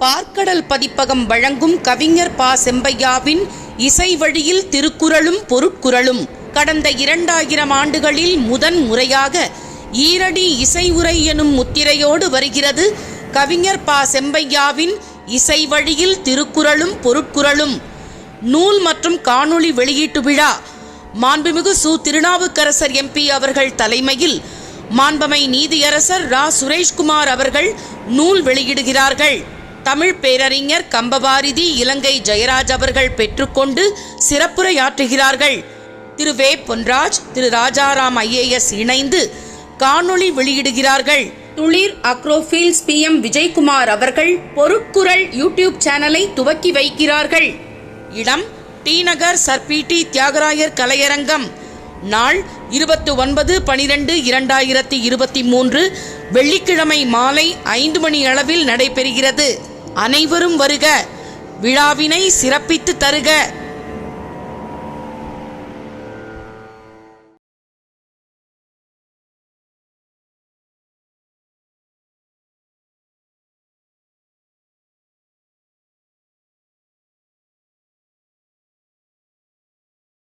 பார்க்கடல் பதிப்பகம் வழங்கும் கவிஞர் பா. செம்பையாவின் இசை வழியில் திருக்குறளும் பொருட்குறளும். கடந்த இரண்டாயிரம் ஆண்டுகளில் முதன் முறையாக ஈரடி இசை உரை எனும் முத்திரையோடு வருகிறது கவிஞர் பா. செம்பையாவின் இசை வழியில் திருக்குறளும் பொருட்குறளும். நூல் மற்றும் காணொளி வெளியீட்டு விழா. மாண்புமிகு சு. திருநாவுக்கரசர் எம்பி அவர்கள் தலைமையில் மாண்பமை நீதியரசர் ரா. சுரேஷ்குமார் அவர்கள் நூல் வெளியிடுகிறார்கள். தமிழ் பேரறிஞர் கம்பபாரதி இலங்கை ஜெயராஜ் அவர்கள் பெற்றுக்கொண்டு சிறப்புரையாற்றுகிறார்கள். திரு வே. பொன்ராஜ் திரு ராஜாராம் ஐஏஎஸ் இணைந்து காணொளி வெளியிடுகிறார்கள். Thulir Agrofields P. M. Vijayakumar அவர்கள் பொருட்குரல் யூடியூப் சேனலை துவக்கி வைக்கிறார்கள். இடம் டி நகர் சர்பிடி தியாகராயர் கலையரங்கம். நாள் இருபத்தி ஒன்பது பனிரெண்டு இரண்டாயிரத்தி இருபத்தி மூன்று. வெள்ளிக்கிழமை மாலை ஐந்து மணி அளவில் நடைபெறுகிறது. அனைவரும் வருக. விழாவினை சிறப்பித்து தருக.